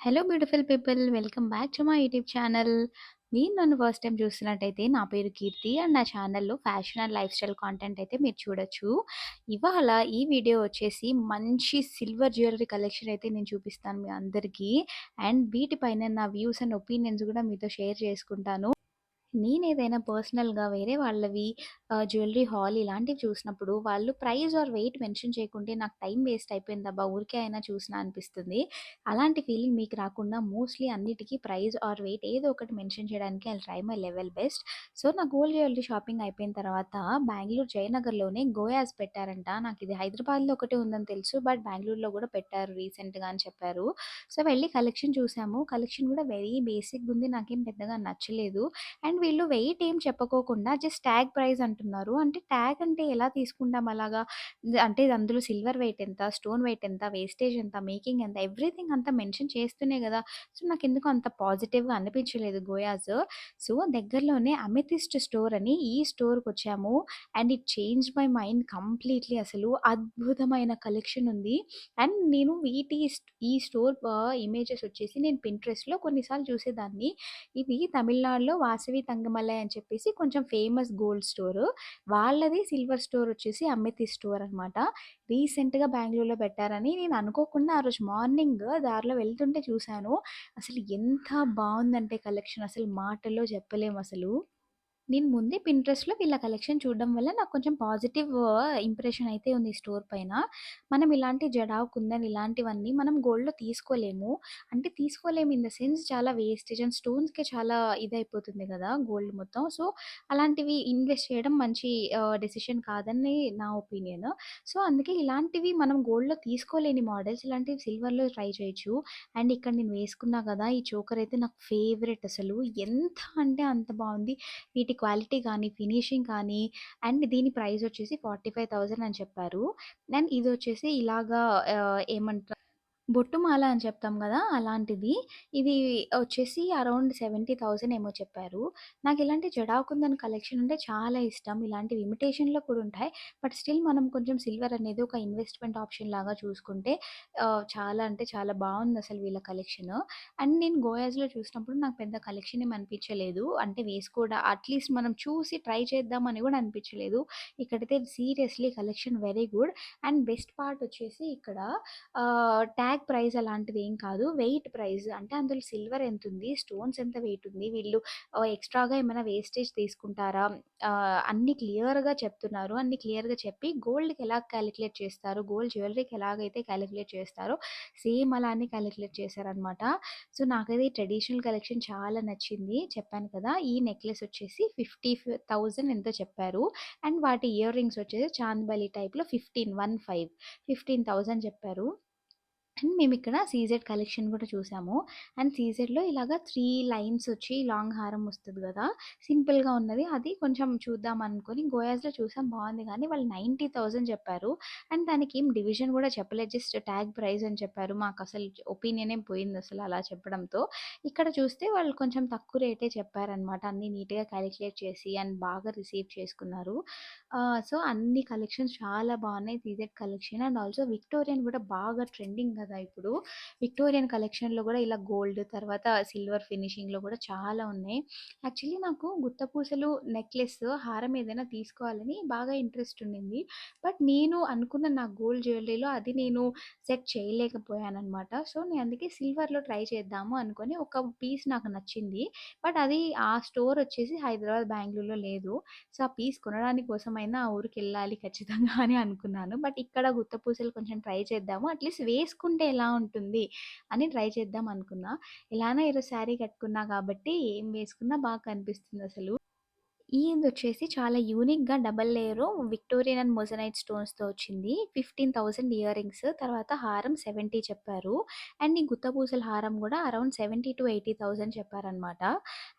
Hello beautiful people welcome back to my YouTube channel మీరు నన్ను first time చూస్తున్నట్టయితే నా పేరు కీర్తి అండ్ నా ఛానల్లో fashion and lifestyle content అయితే మీరు చూడొచ్చు. ఇవాళ ఈ వీడియో వచ్చేసి మంచి సిల్వర్ జ్యువెలరీ కలెక్షన్ అయితే నేను చూపిస్తాను మీ అందరికీ. అండ్ వీటిపైన నా వ్యూస్ అండ్ ఒపీనియన్స్ కూడా మీతో షేర్ చేసుకుంటాను. నేనేదైనా పర్సనల్‌గా వేరే వాళ్ళవి ఆహ్, జ్యువెల్లరీ హాల్ ఇలాంటివి చూసినప్పుడు వాళ్ళు ప్రైస్ ఆర్ వెయిట్ మెన్షన్ చేయకుంటే నాకు టైం వేస్ట్ అయిపోయిందబ్బా! ఊరికే అయినా చూసినా అనిపిస్తుంది. అలాంటి ఫీలింగ్ మీకు రాకుండా మోస్ట్‌లీ అన్నిటికి ప్రైస్ ఆర్ వెయిట్ ఏదో ఒకటి మెన్షన్ చేయడానికి I try my level best. So, నా గోల్డ్ జ్యువెల్లరీ షాపింగ్ అయిపోయిన తర్వాత బెంగుళూరు జయనగర్‌లోనే గోయాస్ పెట్టారంట. నాకిది హైదరాబాద్‌లో ఒకటే ఉందని తెలుసు. బట్ బెంగుళూరులో కూడా పెట్టారు రీసెంట్‌గా అని చెప్పారు. సో, వెళ్ళి కలెక్షన్ చూసాము. కలెక్షన్ కూడా వెరీ బేసిక్‌గుంది. నాకేం పెద్దగా నచ్చలేదు. అండ్ వీళ్ళు వెయిట్ ఏం చెప్పుకోకుండా జస్ట్ ట్యాగ్ ప్రైస్ అంటున్నారు. అంటే ట్యాగ్ అంటే ఎలా తీసుకుంటాం అలాగా? అంటే అందులో సిల్వర్ వెయిట్ ఎంత? స్టోన్ వెయిట్ ఎంత? వేస్టేజ్ ఎంత? మేకింగ్ ఎంత? ఎవ్రీథింగ్ అంతా మెన్షన్ చేస్తూనే కదా సో, నాకు ఎందుకు అంత పాజిటివ్‌గా అనిపించలేదు గోయాస్. సో, దగ్గరలోనే అమెథిస్ట్ స్టోర్ అని ఈ స్టోర్కి వచ్చాము and it change my mind completely అసలు అద్భుతమైన కలెక్షన్ ఉంది. అండ్ నేను వీటి ఈ స్టోర్ ఇమేజెస్ వచ్చేసి నేను పింట్రెస్ట్‌లో కొన్నిసార్లు చూసేదాన్ని. ఇది తమిళనాడులో వాసవి తంగమలై అని చెప్పేసి కొంచెం ఫేమస్ గోల్డ్ స్టోర్ వాళ్ళది సిల్వర్ స్టోర్ వచ్చేసి అమితి స్టోర్ అనమాట. రీసెంట్‌గా బెంగళూరులో పెట్టారని నేను అనుకోకుండా ఆ రోజు మార్నింగ్ దారిలో వెళ్తుంటే చూశాను అసలు ఎంత బాగుందంటే కలెక్షన్ అసలు మాటల్లో చెప్పలేమసలు. నేను ముందే పింట్రెస్ట్‌లో వీళ్ళ కలెక్షన్ చూడడం వల్ల నాకు కొంచెం పాజిటివ్ ఇంప్రెషన్ అయితే ఉంది స్టోర్ పైన. మనం ఇలాంటి జడావ్, కుందన్ ఇలాంటివన్నీ మనం గోల్డ్‌లో తీసుకోలేము. అంటే తీసుకోలేము ఇన్ ద సెన్స్ చాలా వేస్టేజ్ అండ్ స్టోన్స్‌కే చాలా ఇదైపోతుంది కదా గోల్డ్ మొత్తం. సో, అలాంటివి ఇన్వెస్ట్ చేయడం మంచి డెసిషన్ కాదని నా ఒపీనియన్. సో, అందుకే ఇలాంటివి మనం గోల్డ్‌లో తీసుకోలేని మోడల్స్ ఇలాంటివి సిల్వర్‌లో ట్రై చేయొచ్చు. అండ్ ఇక్కడ నేను వేసుకున్నా కదా ఈ చోకర్ అయితే నాకు ఫేవరెట్ అసలు. ఎంత అంటే అంత బాగుంది వీటి క్వాలిటీ కానీ, ఫినిషింగ్ కానీ అండ్ దీని ప్రైస్ వచ్చేసి 45,000 అని చెప్పారు. అండ్ ఇదొచ్చేసి ఇలాగా ఆహ్, ఏమంటారు బొట్టుమాల అని చెప్తాం కదా అలాంటిది. ఇది వచ్చేసి అరౌండ్ 70,000 ఏమో చెప్పారు. నాకు ఇలాంటి జడాకుందన్ కలెక్షన్ అంటే చాలా ఇష్టం. ఇలాంటివి ఇమిటేషన్‌లో కూడా ఉంటాయి. బట్ స్టిల్ మనం కొంచెం సిల్వర్ అనేది ఒక ఇన్వెస్ట్‌మెంట్ ఆప్షన్ లాగా చూసుకుంటే చాలా అంటే చాలా బాగుంది అసలు వీళ్ళ కలెక్షన్. అండ్ నేను గోయాజ్లో చూసినప్పుడు నాకు పెద్ద కలెక్షన్ ఏమి అనిపించలేదు. అంటే వేసుకోవడం అట్‌లీస్ట్ మనం చూసి ట్రై చేద్దాం అని కూడా అనిపించలేదు. ఇక్కడైతే seriously collection very good. And best part వచ్చేసి ఇక్కడ ట్యాగ్ బ్యాగ్ ప్రైస్ అలాంటిది ఏం కాదు. వెయిట్ ప్రైస్ అంటే అందులో సిల్వర్ ఎంత ఉంది స్టోన్స్ ఎంత వెయిట్ ఉంది? వీళ్ళు ఎక్స్‌ట్రాగా ఏమైనా వేస్టేజ్ తీసుకుంటారా? అన్ని క్లియర్‌గా చెప్తున్నారు. అన్ని క్లియర్‌గా చెప్పి గోల్డ్‌కి ఎలా క్యాలిక్యులేట్ చేస్తారు? గోల్డ్ జ్యువెలరీకి ఎలాగైతే క్యాలిక్యులేట్ చేస్తారో సేమ్ అలానే క్యాలిక్యులేట్ చేశారనమాట. సో, నాకైతే ఈ ట్రెడిషనల్ కలెక్షన్ చాలా నచ్చింది. చెప్పాను కదా! ఈ నెక్లెస్ వచ్చేసి 50,000 ఎంతో చెప్పారు. అండ్ వాటి ఇయర్ రింగ్స్ వచ్చేసి చాంద్‌బలి టైప్‌లో 15 15 15,000 చెప్పారు. అండ్ మేము ఇక్కడ సీజెడ్ కలెక్షన్ కూడా చూసాము. అండ్ సీజెడ్‌లో ఇలాగ త్రీ లైన్స్ వచ్చి లాంగ్ హారం వస్తుంది కదా సింపుల్‌గా ఉన్నది. అది కొంచెం చూద్దాం అనుకుని గోయాస్‌లో చూసాం బాగుంది కానీ వాళ్ళు 90,000 చెప్పారు. అండ్ దానికి ఏం డివిజన్ కూడా చెప్పలేదు. జస్ట్ ట్యాగ్ ప్రైస్ అని చెప్పారు. మాకు అసలు ఒపీనియనే పోయిందసలు అలా చెప్పడంతో. ఇక్కడ చూస్తే వాళ్ళు కొంచెం తక్కువ రేటే చెప్పారనమాట. అన్నీ నీట్‌గా క్యాలిక్యులేట్ చేసి అండ్ బాగా రిసీవ్ చేసుకున్నారు. సో, అన్ని కలెక్షన్స్ చాలా బాగున్నాయి CZ collection and also Victorian కూడా బాగా ట్రెండింగ్ కదా ఇప్పుడు. విక్టోరియన్ కలెక్షన్‌లో కూడా ఇలా గోల్డ్ తర్వాత సిల్వర్ ఫినిషింగ్‌లో కూడా చాలా ఉన్నాయి. యాక్చువల్లీ నాకు గుత్తపూసలు నెక్లెస్, హారం ఏదైనా తీసుకోవాలని బాగా ఇంట్రెస్ట్ ఉండింది. బట్ నేను అనుకున్న నా గోల్డ్ జ్యువెలరీలో అది నేను సెట్ చేయలేకపోయాననమాట. సో, నేను అందుకే సిల్వర్‌లో ట్రై చేద్దాము అనుకుని ఒక పీస్ నాకు నచ్చింది. బట్ అది ఆ స్టోర్ వచ్చేసి హైదరాబాద్, బెంగళూరులో లేదు. సో, ఆ పీస్ కొనడానికి కోసమైనా ఆ ఊరికి వెళ్ళాలి ఖచ్చితంగా అని అనుకున్నాను. బట్ ఇక్కడ గుత్తపూసలు కొంచెం ట్రై చేద్దాము. అట్‌లీస్ట్ వేసుకుంటే ఎలా ఉంటుంది అని ట్రై చేద్దాం అనుకున్నా. ఎలానో ఈరోజు శారీ కట్టుకున్నా కాబట్టి ఏం వేసుకున్నా బాగా కనిపిస్తుంది అసలు ఈయనది వచ్చేసి చాలా యూనిక్‌గా double layer Victorian and moissanite స్టోన్స్‌తో వచ్చింది. 15,000 ఇయర్ రింగ్స్ తర్వాత హారం 70 చెప్పారు. అండ్ ఈ గుత్తపూసల హారం కూడా అరౌండ్ 70,000-80,000 చెప్పారనమాట.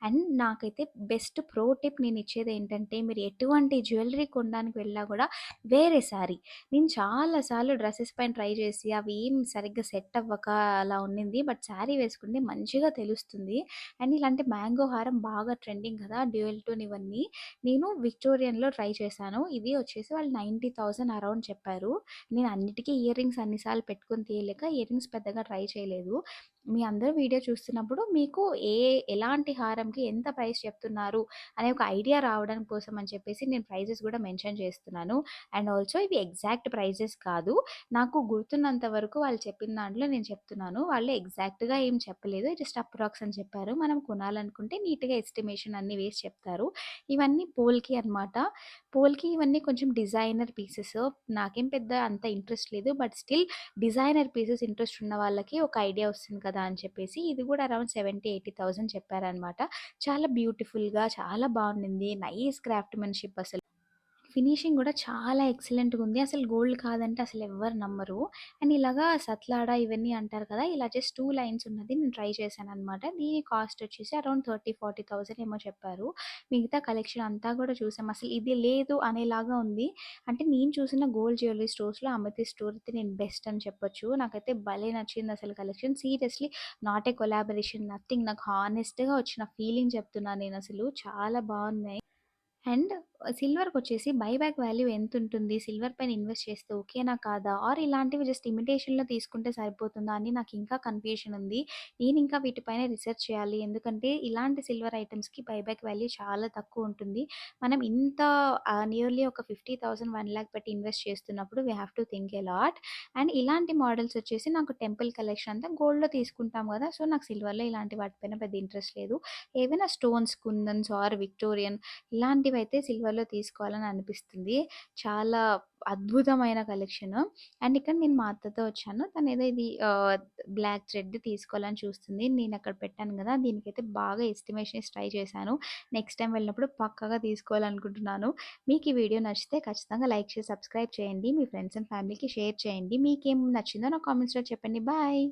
అండ్ నాకైతే బెస్ట్ ప్రో టిప్ నేనిచ్చేది ఏంటంటే మీరు ఎటువంటి జ్యువెలరీ కొనడానికి వెళ్ళినా కూడా వేరే శారీ. నేను చాలా సార్లు పైన ట్రై చేసి అవి ఏం సరిగ్గా సెట్ అవ్వక అలా ఉన్నింది. బట్ శారీ వేసుకుంటే మంచిగా తెలుస్తుంది. అండ్ ఇలాంటి మ్యాంగో హారం బాగా ట్రెండింగ్ కదా! డ్యూయల్ టోన్ ఇవన్నీ. ఉన్నాయి. నేను విక్టోరియన్‌లో ట్రై చేశాను. ఇది వచ్చేసి వాళ్ళు 90,000 అరౌండ్ చెప్పారు. నేను అన్నిటికీ ఇయర్ రింగ్స్ అన్ని సార్లు తీయలేక ఇయర్ రింగ్స్ పెద్దగా ట్రై చేయలేదు. మీ అందరూ వీడియో చూస్తున్నప్పుడు మీకు ఏ ఎలాంటి హారంకి ఎంత ప్రైస్ చెప్తున్నారు అనే ఒక ఐడియా రావడం కోసం అని చెప్పేసి నేను ప్రైజెస్ కూడా మెన్షన్ చేస్తున్నాను. అండ్ ఆల్సో ఇవి ఎగ్జాక్ట్ ప్రైజెస్ కాదు. నాకు గుర్తున్నంత వరకు వాళ్ళు చెప్పిన దాంట్లో నేను చెప్తున్నాను. వాళ్ళు ఎగ్జాక్ట్‌గా ఏం చెప్పలేదు. జస్ట్ అప్రాక్స్ అని చెప్పారు. మనం కొనాలనుకుంటే నీట్‌గా ఎస్టిమేషన్ అన్ని వేసి చెప్తారు. ఇవన్నీ పోల్‌కి అనమాట. పోల్‌కి ఇవన్నీ కొంచెం డిజైనర్ పీసెస్. నాకేం పెద్ద అంత ఇంట్రెస్ట్ లేదు. But still designer pieces interest ఉన్న వాళ్ళకి ఒక ఐడియా వస్తుంది కదా అని చెప్పేసి ఇది కూడా అరౌండ్ సెవెంటీ ఎయిటీ థౌసండ్ చెప్పారనమాట. చాలా బ్యూటిఫుల్‌గా చాలా బాగుండింది. నైస్ క్రాఫ్ట్‌మెన్‌షిప్ అసలు. ఫినిషింగ్ కూడా చాలా ఎక్సలెంట్‌గా ఉంది. అసలు గోల్డ్ కాదంటే అసలు ఎవ్వరు నమ్మరు. అండ్ ఇలాగా సత్లాడ ఇవన్నీ అంటారు కదా! ఇలా జస్ట్ టూ లైన్స్ ఉన్నది నేను ట్రై చేశాను అనమాట దీని కాస్ట్ వచ్చేసి అరౌండ్ 30, 40,000 ఏమో చెప్పారు. మిగతా కలెక్షన్ అంతా కూడా చూసాం. అసలు ఇది లేదు అనేలాగా ఉంది. అంటే నేను చూసిన గోల్డ్ జ్యువెలరీ స్టోర్స్‌లో అమృతి స్టోర్ అయితే నేను బెస్ట్ అని చెప్పొచ్చు. నాకైతే భలే నచ్చింది అసలు collection. Seriously not a collaboration nothing. నాకు హానెస్ట్‌గా వచ్చిన ఫీలింగ్ చెప్తున్నాను నేను అసలు చాలా బాగున్నాయి. అండ్ సిల్వర్కి వచ్చేసి బైబ్యాక్ వాల్యూ ఎంతుంటుంది? సిల్వర్ పైన ఇన్వెస్ట్ చేస్తే ఓకేనా? కాదా? ఆర్ ఇలాంటివి జస్ట్ ఇమిటేషన్‌లో తీసుకుంటే సరిపోతుందా? అని నాకు ఇంకా కన్‌ఫ్యూషన్ ఉంది. నేను ఇంకా వీటిపైన రీసెర్చ్ చేయాలి. ఎందుకంటే ఇలాంటి సిల్వర్ ఐటమ్స్కి బైబ్యాక్ వాల్యూ చాలా తక్కువ ఉంటుంది. మనం ఇంత నియర్లీ ఒక ఫిఫ్టీ థౌసండ్ వన్ ల్యాక్ పెట్టి ఇన్వెస్ట్ చేస్తున్నప్పుడు we have to think a lot. And ఇలాంటి మోడల్స్ వచ్చేసి నాకు టెంపుల్ కలెక్షన్ అంతా గోల్డ్‌లో తీసుకుంటాం కదా! సో, నాకు సిల్వర్‌లో ఇలాంటి వాటిపైన పెద్ద ఇంట్రెస్ట్ లేదు. ఏవైనా స్టోన్స్, కుందన్స్ ఆర్ విక్టోరియన్ ఇలాంటివైతే నెంబర్లో తీసుకోవాలని అనిపిస్తుంది. చాలా అద్భుతమైన కలెక్షన్. అండ్ ఇక్కడ నేను మా అత్తతో వచ్చాను. తనేదో ఇది బ్లాక్ థ్రెడ్ తీసుకోవాలని చూస్తుంది. నేను అక్కడ పెట్టాను కదా! దీనికైతే బాగా ఎస్టిమేషన్ ట్రై చేశాను. నెక్స్ట్ టైం వెళ్ళినప్పుడు పక్కగా తీసుకోవాలనుకుంటున్నాను. మీకు ఈ వీడియో నచ్చితే ఖచ్చితంగా లైక్ చేసి సబ్స్క్రైబ్ చేయండి. మీ ఫ్రెండ్స్ అండ్ ఫ్యామిలీకి షేర్ చేయండి. మీకేం నచ్చిందో నాకు కామెంట్స్‌లో చెప్పండి. బాయ్.